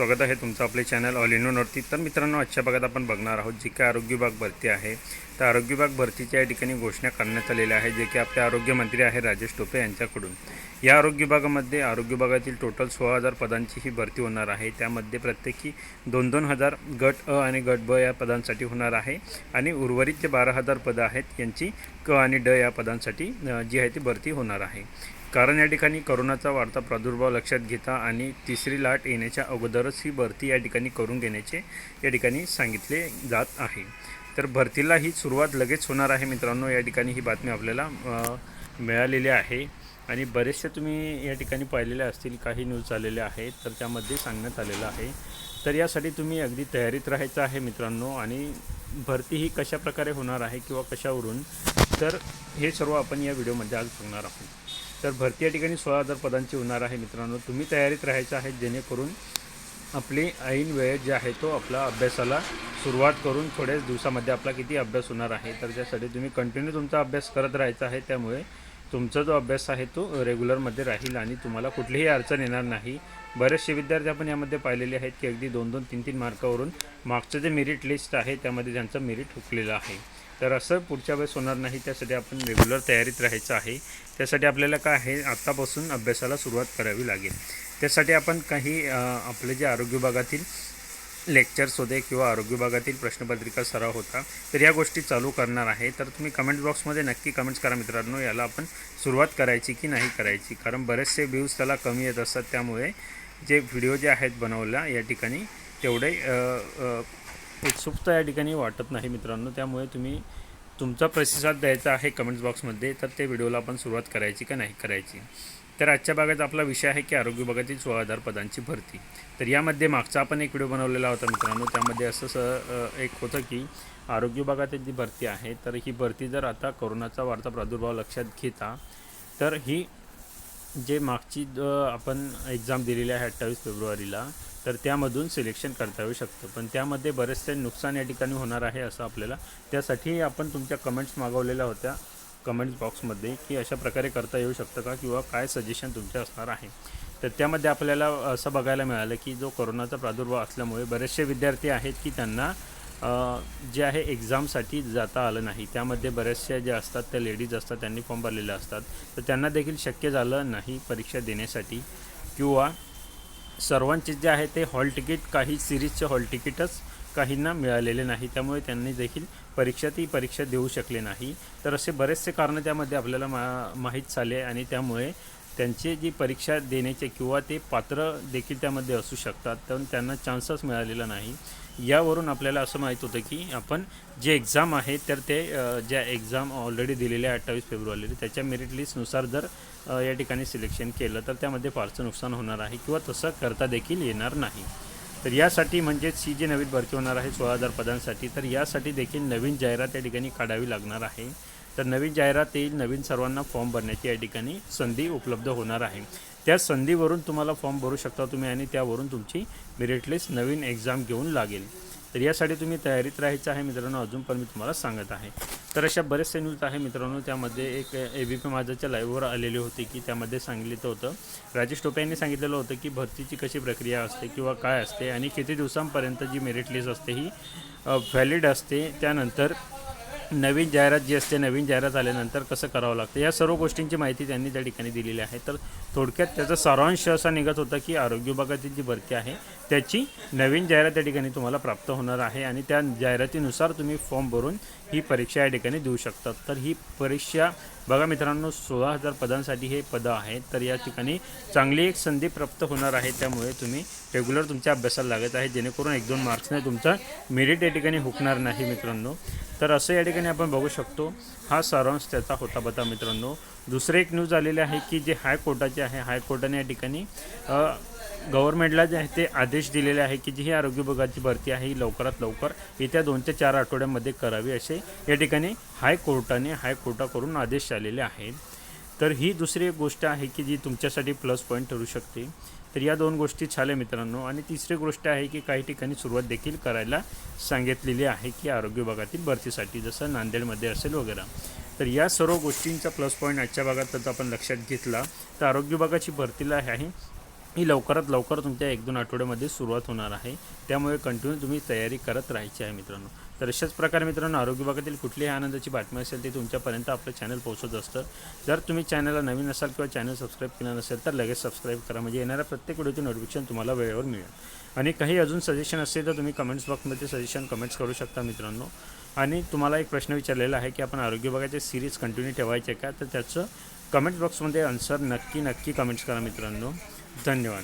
स्वागत आहे तुमचं आपले चॅनल ऑल इंडियनवरती तर मित्रांनो आजच्या भागात आपण बघणार आहोत जी काय आरोग्य विभाग भरती आहे. तर आरोग्य विभाग भरतीच्या या ठिकाणी घोषणा करण्यात आलेल्या आहे जे की आपले आरोग्यमंत्री आहे राजेश टोपे यांच्याकडून. या आरोग्य विभागामध्ये आरोग्य विभागातील टोटल सोळा हजार पदांची ही भरती होणार आहे. त्यामध्ये प्रत्येकी दोन दोन हजार गट अ आणि गट ब या पदांसाठी होणार आहे आणि उर्वरित जे बारा हजार पदं आहेत यांची क आणि ड या पदांसाठी जी आहे ती भरती होणार आहे. कारण या ठिकाणी करोनाचा वाढता प्रादुर्भाव लक्षात घेता आणि तिसरी लाट येण्याच्या अगोदरच ही भरती या ठिकाणी करून घेण्याचे या ठिकाणी सांगितले जात आहे. तर भरतीला ही सुरुवात लगेच होणार आहे मित्रांनो या ठिकाणी ही बातमी आपल्याला मिळालेली आहे. आणि बरेचसे तुम्ही या ठिकाणी पाहिलेले असतील काही न्यूज आलेल्या आहेत तर त्यामध्ये सांगण्यात आलेलं आहे. तर यासाठी तुम्ही अगदी तयारीत राहायचं आहे मित्रांनो आणि भरती ही कशा प्रकारे होणार आहे किंवा कशावरून? तर हे सर्व आपण या व्हिडिओमध्ये आज बघणार आहोत. तर भरती या ठिकाणी सोळा हजार पदांची होणार आहे मित्रांनो. तुम्ही तयारीत राहायचं आहे जेणेकरून आपली ऐन वेळ जे आहे तो आपला अभ्यासाला सुरुवात करून थोड्याच दिवसामध्ये आपला किती अभ्यास होणार आहे. तर त्यासाठी तुम्ही कंटिन्यू तुमचा अभ्यास करत राहायचा आहे. त्यामुळे तुमचा जो अभ्यास आहे तो रेग्युलरमध्ये राहील आणि तुम्हाला कुठलीही अडचण येणार नाही. बरेचसे विद्यार्थी आपण यामध्ये पाहिलेले आहेत की अगदी दोन दोन तीन तीन मार्कावरून मागचं जे मेरिट लिस्ट आहे त्यामध्ये त्यांचं मेरिट हुकलेलं आहे. तर असं पुढच्या वेळेस होणार नाही. त्यासाठी आपण रेग्युलर तयारीत राहायचं आहे. त्यासाठी आपल्याला काय आहे? आत्तापासून अभ्यासाला सुरुवात करावी लागेल. त्यासाठी आपण काही आपले जे आरोग्य विभागातील लेक्चर्स होते किंवा आरोग्य विभागातील प्रश्नपत्रिका सराव होता तर या गोष्टी चालू करणार आहे. तर तुम्ही कमेंट बॉक्समध्ये नक्की कमेंट्स करा मित्रांनो. याला आपण सुरुवात करायची की नाही करायची? कारण बरेचसे व्ह्यूज त्याला कमी येत असतात. त्यामुळे जे व्हिडिओ जे आहेत बनवल्या या ठिकाणी तेवढे उत्सुकता या ठिकाणी वाटत नाही मित्रांनो. त्यामुळे तुम्ही तुमचा प्रतिसाद द्यायचा आहे कमेंट्स बॉक्समध्ये तर ते व्हिडिओला आपण सुरुवात करायची का नाही करायची? तर आजच्या भागात आपला विषय आहे की आरोग्य विभागातील सोळा हजार पदांची भरती. तर यामध्ये मागचा आपण एक व्हिडिओ बनवलेला होता मित्रांनो. त्यामध्ये असं स एक होतं की आरोग्य विभागातील जी भरती आहे तर ही भरती जर आता कोरोनाचा वाढता प्रादुर्भाव लक्षात घेता तर ही जे मागची आपण एक्झाम दिलेली आहे अठ्ठावीस फेब्रुवारीला तर त्यामधून सिलेक्शन करता येऊ शकतं. पण त्यामध्ये बरेचसे नुकसान या ठिकाणी होणार आहे असं आपल्याला त्यासाठी आपण तुमच्या कमेंट्स मागवलेल्या होत्या कमेंट्स बॉक्समध्ये की अशा प्रकारे करता येऊ शकतं का किंवा काय सजेशन तुमचे असणार आहे. तर त्यामध्ये आपल्याला असं बघायला मिळालं की जो कोरोनाचा प्रादुर्भाव असल्यामुळे बरेचसे विद्यार्थी आहेत की त्यांना जे आहे एक्झामसाठी जाता आलं नाही. त्यामध्ये बऱ्याचशा ज्या असतात त्या लेडीज असतात त्यांनी फॉर्म भरलेले असतात. तर त्यांना देखील शक्य झालं नाही परीक्षा देण्यासाठी. किंवा सर्वांचे जे आहे ते हॉल तिकीट काही सिरीजचे हॉल तिकीटच काहींना मिळालेले नाही. त्यामुळे त्यांनी देखील परीक्षा ती परीक्षा देऊ शकले नाही. तर असे बरेचसे कारणं त्यामध्ये आपल्याला मा माहीत झाले आणि त्यामुळे त्यांची जी परीक्षा देण्याचे किंवा ते पात्र देखील त्यामध्ये असू शकतात तर त्यांना चान्सच मिळालेला नाही. यावरून आपल्याला असं माहीत होतं की आपण जे एक्झाम आहे तर ते ज्या एक्झाम ऑलरेडी दिलेल्या आहे अठ्ठावीस फेब्रुवारीला त्याच्या मेरिट लिस्टनुसार जर या ठिकाणी सिलेक्शन केलं तर त्यामध्ये फारसं नुकसान होणार आहे किंवा तसं करता देखील येणार नाही. तर यासाठी म्हणजेच सी जी नवीन भरती होणार आहे सोळा हजार पदांसाठी तर यासाठी देखील नवीन जाहिरात या ठिकाणी काढावी लागणार आहे. तर नवीन जाहिरात येईल नवीन सर्वांना फॉर्म भरण्याची या ठिकाणी संधी उपलब्ध होणार आहे. त्या संधीवरून तुम्हाला फॉर्म भरू शकता तुम्ही आणि त्यावरून तुमची मेरिट लिस्ट नवीन एक्झाम घेऊन लागेल. तर यासाठी तुम्ही तयारीत राहायचं आहे मित्रांनो अजून पण मी तुम्हाला सांगत आहे. तर अशा बरेचसे न्यूज आहे मित्रांनो त्यामध्ये एक ए बी पी माझाच्या लाईव्हवर आलेली होती की त्यामध्ये सांगितलं होतं राजेश टोपे यांनी सांगितलेलं होतं की भरतीची कशी प्रक्रिया असते किंवा काय असते आणि किती दिवसांपर्यंत जी मेरिट लिस्ट असते ही व्हॅलिड असते त्यानंतर नवीन जाहिरात जी असते नवीन जाहिरात आल्यानंतर कसं करावं लागतं? या सर्व गोष्टींची माहिती त्यांनी त्या ठिकाणी दिलेली आहे. तर थोडक्यात त्याचा सारांश असा निघत होता की आरोग्य विभागातील जी भरती आहे त्याची नवीन जाहिरात त्या ठिकाणी तुम्हाला प्राप्त होणार आहे आणि त्या जाहिरातीनुसार तुम्ही फॉर्म भरून ही परीक्षा या ठिकाणी देऊ शकतात. तर ही परीक्षा बघा मित्रांनो सोळा हजार पदांसाठी हे पदं आहेत. तर या ठिकाणी चांगली एक संधी प्राप्त होणार आहे. त्यामुळे तुम्ही रेग्युलर तुमच्या अभ्यासाला लागत आहे. जेणेकरून एक दोन मार्क्सने तुमचा मेरिट या ठिकाणी हुकणार नाही मित्रांनो. तर असं या ठिकाणी आपण बघू शकतो. हा सारांश त्याचा होता बता मित्रांनो. दुसरे एक न्यूज आलेले आहे की जे हायकोर्टाचे आहे. हायकोर्टाने या ठिकाणी गव्हर्नमेंटला जे आहे ते आदेश दिलेले आहे की जी ही आरोग्य विभागाची भरती आहे ही लवकरात लवकर येत्या दोन ते चार आठवड्यामध्ये करावी असे या ठिकाणी हायकोर्टाने हायकोर्टाकडून आदेश आलेले आहेत तर ही दुसरी एक गोष्ट आहे की जी तुमच्यासाठी प्लस पॉईंट ठरू शकते. तर या दोन गोष्टी झाल्या मित्रांनो. आणि तिसरी गोष्ट आहे की काही ठिकाणी सुरुवात देखील करायला सांगितलेली आहे की आरोग्य विभागातील भरतीसाठी जसं नांदेडमध्ये असेल वगैरे. तर या सर्व गोष्टींचा प्लस पॉईंट आजच्या भागात जर आपण लक्षात घेतला तर आरोग्य विभागाची भरतीला आहे ही लवकरात लवकर तुमच्या एक दोन आठवड्यामध्ये सुरुवात होणार आहे. त्यामुळे कंटिन्यू तुम्ही तयारी करत राहायची आहे मित्रांनो. तर अशाच प्रकारे मित्रांनो आरोग्य विभागातील कुठलीही आनंदाची बातमी असेल ती तुमच्यापर्यंत आपलं चॅनल पोहोचत असतं. जर तुम्ही चॅनलला नवीन असाल किंवा चॅनल सबस्क्राईब केलं नसेल तर लगेच सबस्क्राईब करा. म्हणजे येणाऱ्या प्रत्येक व्हिडिओचे नोटिफिकेशन तुम्हाला वेळेवर मिळेल. आणि काही अजून सजेशन असेल तर तुम्ही कमेंट्स बॉक्समध्ये सजेशन कमेंट्स करू शकता मित्रांनो. आणि तुम्हाला एक प्रश्न विचारलेला आहे की आपण आरोग्य विभागाचे सिरीज कंटिन्यू ठेवायचे का? तर त्याचं कमेंट्स बॉक्समध्ये आन्सर नक्की नक्की कमेंट्स करा मित्रांनो. धन्यवाद